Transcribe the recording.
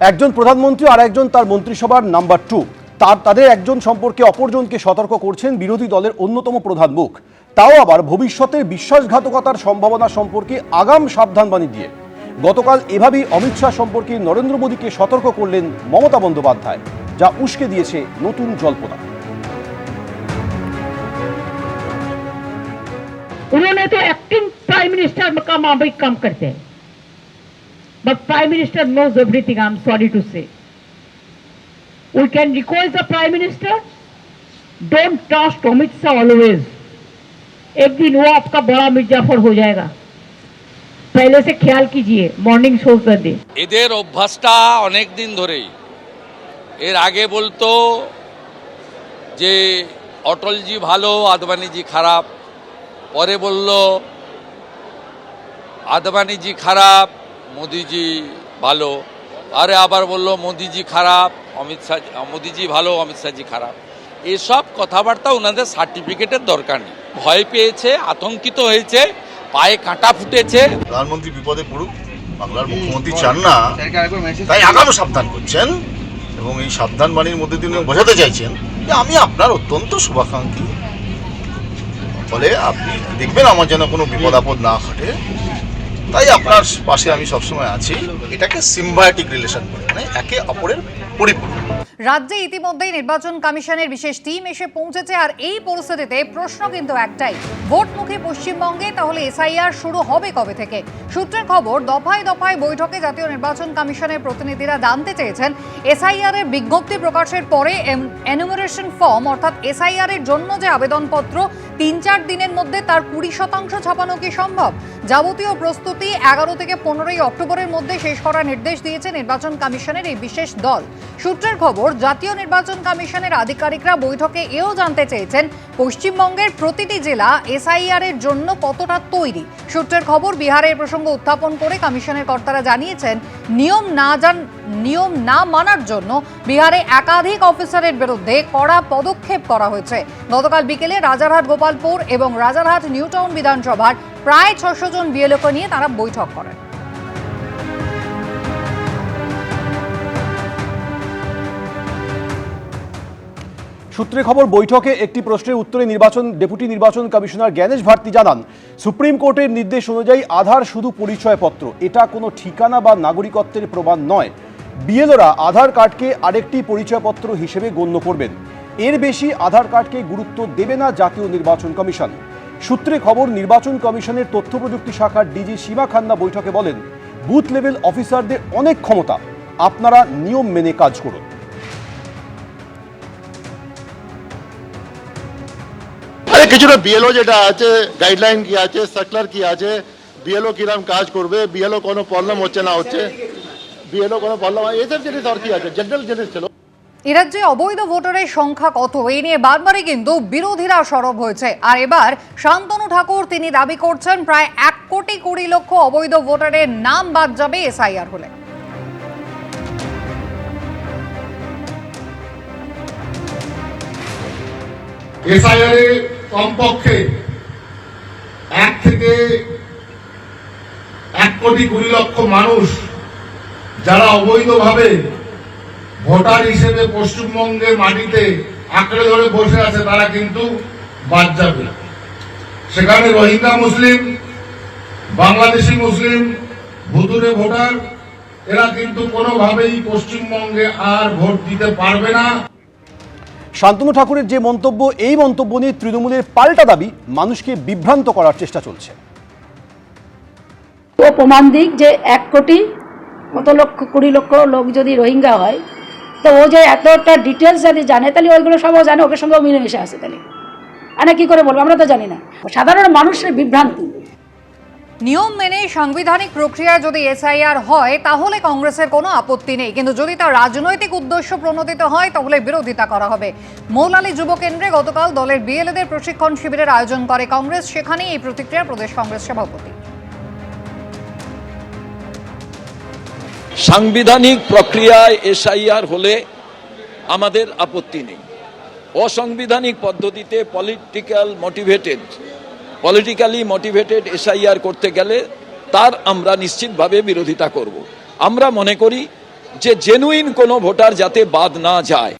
একজন প্রধানমন্ত্রী আর একজন তার মন্ত্রিসভার নাম্বার টু। তার তাদের একজন সম্পর্কে অপরজনকে সতর্ক করছেন বিরোধী দলের অন্যতম প্রধান মুখ। তাও আবার ভবিষ্যতের বিশ্বাসঘাতকতার সম্ভাবনা সম্পর্কে আগাম সাবধানবাণী দিয়ে। গতকাল এভাবেই অমিত শাহ সম্পর্কে নরেন্দ্র মোদীকে সতর্ক করলেন মমতা বন্দ্যোপাধ্যায়, যা উস্কে দিয়েছে নতুন জল্পনা। কাম করতে भी कम करते हैं but prime minister knows everything I am sorry to say we can request the prime minister don't trust Amit Shah always एक दिन वो आपका बड़ा मिर्जाफर हो जाएगा पहले से ख्याल कीजिए मॉर्निंग शो कर दे এদের অভ্যাসটা অনেক দিন ধরেই এর আগে বলতো যে অটলজি ভালো আদবানিজি খারাপ পরে বলল আদবানিজি খারাপ মোদিজি ভালো। আরে আবার বলল মোদিজি খারাপ অমিত শাহ মোদিজি ভালো অমিত শাহজি খারাপ। এসব কথাবার্তা ওনাদের সার্টিফিকেটের দরকার নেই। ভয় পেয়েছে আতঙ্কিত হয়েছে পায়ে কাঁটা ফুটেছে। প্রধানমন্ত্রী বিপদে পড়ুক বাংলার মুখ্যমন্ত্রী চান না। তাই আগাম সাবধান করছেন এবং এই সাবধান বাণীর মধ্যে তিনি বোঝাতে চাইছেন যে আমি আপনার অত্যন্ত শুভাকাঙ্ক্ষী। ফলে আপনি দেখবেন আমার যেন কোনো বিপদ আপদ না ঘটে। তাই আপনার পাশে আমি সবসময় আছি। এটাকে সিম্বায়োটিক রিলেশন বলে। মানে একে অপরের পরিপূরক। রাজ্যে ইতিমধ্যেই নির্বাচন কমিশনের বিশেষ টিম এসে পৌঁছেছে, আর এই পরিস্থিতিতে প্রশ্ন কিন্তু একটাই। ভোটমুখী পশ্চিমবঙ্গে তাহলে এসআইআর শুরু হবে কবে থেকে? সূত্রের খবর, দফায় দফায় বৈঠকে জাতীয় নির্বাচন কমিশনের প্রতিনিধিরা জানতে চেয়েছেন এসআইআর এর বিজ্ঞপ্তি প্রকাশের পরে এনুমারেশন ফর্ম অর্থাৎ এসআইআর এর জন্য যে আবেদনপত্র, তিন চার দিনের মধ্যে তার কুড়ি শতাংশ ছাপানো কি সম্ভব? যাবতীয় প্রস্তুতি এগারো থেকে পনেরোই অক্টোবরের মধ্যে শেষ করার নির্দেশ দিয়েছে নির্বাচন কমিশনের এই বিশেষ দল। সূত্রের খবর জাতীয় নির্বাচন কমিশনের আধিকারিকরা বৈঠকে এও জানতে চেয়েছেন, পশ্চিমবঙ্গের প্রতিটি জেলা এসআইআর এর জন্য কতটা তৈরি। সূত্রের খবর বিহারের প্রসঙ্গ উত্থাপন করে কমিশনের কর্তারা জানিয়েছেন, নিয়ম না জান, নিয়ম না মানার জন্য বিহারে একাধিক অফিসারের বিরুদ্ধে কড়া পদক্ষেপ করা হয়েছে। গতকাল বিকেলে রাজারহাট, গোপালপুর এবং রাজারহাট, নিউটাউন বিধানসভার প্রায় ছশো জন বিএলওকে নিয়ে তারা বৈঠক করেন। সূত্রে খবর, বৈঠকে একটি প্রশ্নের উত্তরে নির্বাচন, ডেপুটি নির্বাচন কমিশনার জ্ঞানেশ ভারতী জানান, সুপ্রিম কোর্টের নির্দেশ অনুযায়ী আধার শুধু পরিচয়পত্র। এটা কোনো ঠিকানা বা নাগরিকত্বের প্রমাণ নয়। বিএলওরা আধার কার্ডকে আরেকটি পরিচয়পত্র হিসেবে গণ্য করবেন। এর বেশি আধার কার্ডকে গুরুত্ব দেবে না জাতীয় নির্বাচন কমিশন। সূত্রে খবর, নির্বাচন কমিশনের তথ্য প্রযুক্তি শাখার ডিজি সীমা খান্না বৈঠকে বলেন, বুথ লেভেল অফিসারদের অনেক ক্ষমতা। আপনারা নিয়ম মেনে কাজ করুন। আরে কিছুটা বিএলও যেটা আছে গাইডলাইন কি আছে সার্কুলার কি আছে বিএলও কিরম কাজ করবে বিএলও কোনো প্রবলেম হচ্ছে না হচ্ছে বিএলও কোনো প্রবলেম এইসব জিনিস আর কি আছে জেনারেল জিনিস ছিল। এ রাজ্যে অবৈধ ভোটারের সংখ্যা কত? এই নিয়ে বারবারই কিন্তু বিরোধীরা সরব হয়েছে। আর এবার শান্তনু ঠাকুর তিনি দাবি করছেন প্রায় এক কোটি কুড়ি লক্ষ অবৈধ ভোটারের নাম বাদ যাবে এসআইআর হলে। এসআইআরে কমপক্ষে এক থেকে এক কোটি কুড়ি লক্ষ মানুষ যারা অবৈধভাবে ভোটার হিসেবে পশ্চিমবঙ্গের মাটিতে আঁকড়ে ধরে বসে আছে, তারা কিন্তু বাদ যাবে সেখানে রোহিঙ্গা মুসলিম, বাংলাদেশি মুসলিম ভুতুরে ভোটার, এরা কিন্তু কোনোভাবেই পশ্চিমবঙ্গে আর ভোট দিতে পারবে না। শান্তনু ঠাকুরের যে মন্তব্য, এই মন্তব্য নিয়ে তৃণমূলের পাল্টা দাবি মানুষকে বিভ্রান্ত করার চেষ্টা চলছে। ও প্রমাণ দিক যে এক কোটি কত লক্ষ, কুড়ি লক্ষ লোক যদি রোহিঙ্গা হয়, তো ও যে এতটা ডিটেলস যদি জানে, তাহলে ওইগুলো সবও জানে ওকে সঙ্গেও মিলেমিশে আসে তাহলে। আর কি করে বলব? আমরা তো জানি না। সাধারণ মানুষের বিভ্রান্তি। নিয়ম মেনে সাংবিধানিক প্রক্রিয়ায় যদি এসআইআর হয়, তাহলে কংগ্রেসের কোনো আপত্তি নেই। কিন্তু যদি তার রাজনৈতিক উদ্দেশ্য প্রণোদিত হয়, তাহলে বিরোধিতা করা হবে। মৌলালী যুব কেন্দ্রে গতকাল দলের বিএলএদের প্রশিক্ষণ শিবিরের আয়োজন করে কংগ্রেস। সেখানেই এই প্রতিক্রিয়া প্রদেশ কংগ্রেস সভাপতি। সাংবিধানিক প্রক্রিয়ায় এসআইআর হলে আমাদের আপত্তি নেই। অসাংবিধানিক পদ্ধতিতে political motivated politically motivated SIR করতে গেলে তার আমরা নিশ্চিতভাবে বিরোধিতা করব। আমরা মনে করি যে জেনুইন কোনো ভোটার যাতে বাদ না যায়।